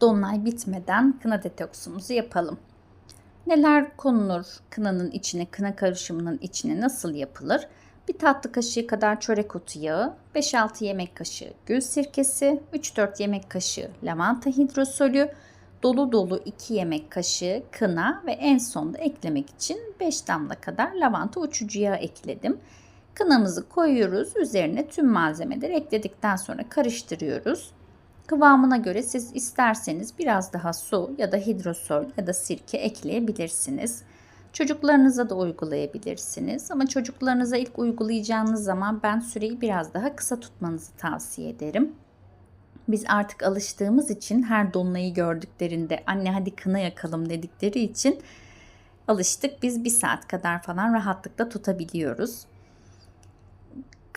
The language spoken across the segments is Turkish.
dolunay bitmeden kına detoksumuzu yapalım. Neler konulur kınanın içine, kına karışımının içine nasıl yapılır? Bir tatlı kaşığı kadar çörek otu yağı, 5-6 yemek kaşığı gül sirkesi, 3-4 yemek kaşığı lavanta hidrosolü, dolu dolu 2 yemek kaşığı kına ve en sonda eklemek için 5 damla kadar lavanta uçucu yağı ekledim. Kınamızı koyuyoruz. Üzerine tüm malzemeleri ekledikten sonra karıştırıyoruz. Kıvamına göre siz isterseniz biraz daha su ya da hidrosol ya da sirke ekleyebilirsiniz. Çocuklarınıza da uygulayabilirsiniz ama çocuklarınıza ilk uygulayacağınız zaman ben süreyi biraz daha kısa tutmanızı tavsiye ederim. Biz artık alıştığımız için her dolunayı gördüklerinde anne hadi kına yakalım dedikleri için alıştık. Biz bir saat kadar falan rahatlıkla tutabiliyoruz.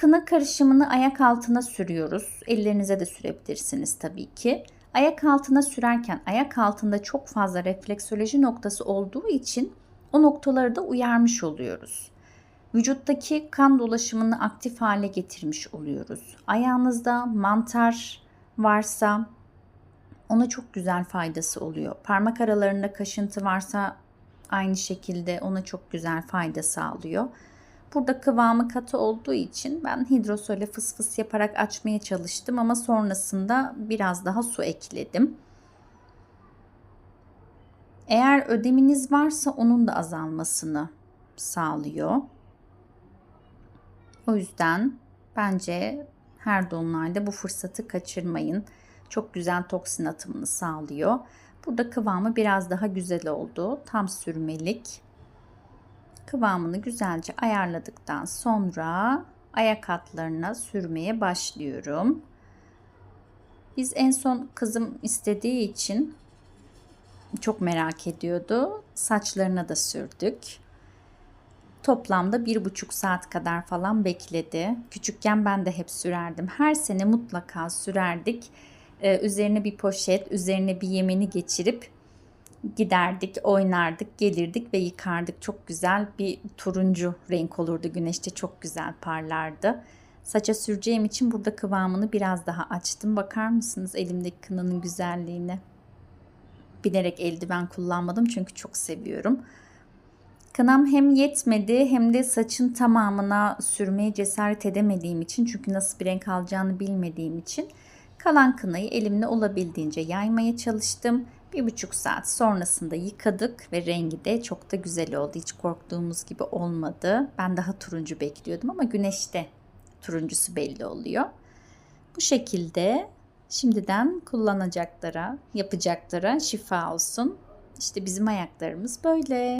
Kına karışımını ayak altına sürüyoruz. Ellerinize de sürebilirsiniz tabii ki. Ayak altına sürerken ayak altında çok fazla refleksoloji noktası olduğu için o noktaları da uyarmış oluyoruz. Vücuttaki kan dolaşımını aktif hale getirmiş oluyoruz. Ayağınızda mantar varsa ona çok güzel faydası oluyor. Parmak aralarında kaşıntı varsa aynı şekilde ona çok güzel fayda sağlıyor. Burada kıvamı katı olduğu için ben hidrosole fıs fıs yaparak açmaya çalıştım ama sonrasında biraz daha su ekledim. Eğer ödeminiz varsa onun da azalmasını sağlıyor. O yüzden bence her dolunayda bu fırsatı kaçırmayın. Çok güzel toksin atımını sağlıyor. Burada kıvamı biraz daha güzel oldu. Tam sürmelik. Kıvamını güzelce ayarladıktan sonra ayak altlarına sürmeye başlıyorum. Biz en son kızım istediği için çok merak ediyordu. Saçlarına da sürdük. Toplamda bir buçuk saat kadar falan bekledi. Küçükken ben de hep sürerdim. Her sene mutlaka sürerdik. Ee, üzerine bir poşet, üzerine bir yemeni geçirip giderdik, oynardık, gelirdik ve yıkardık. Çok güzel bir turuncu renk olurdu. Güneşte çok güzel parlardı. Saça süreceğim için burada kıvamını biraz daha açtım. Bakar mısınız elimdeki kınanın güzelliğine? Bilerek eldiven kullanmadım çünkü çok seviyorum. Kınam hem yetmedi hem de saçın tamamına sürmeye cesaret edemediğim için çünkü nasıl bir renk alacağını bilmediğim için kalan kınayı elimle olabildiğince yaymaya çalıştım. Bir buçuk saat sonrasında yıkadık ve rengi de çok da güzel oldu. Hiç korktuğumuz gibi olmadı. Ben daha turuncu bekliyordum ama güneşte turuncusu belli oluyor. Bu şekilde şimdiden kullanacaklara, yapacaklara şifa olsun. İşte bizim ayaklarımız böyle.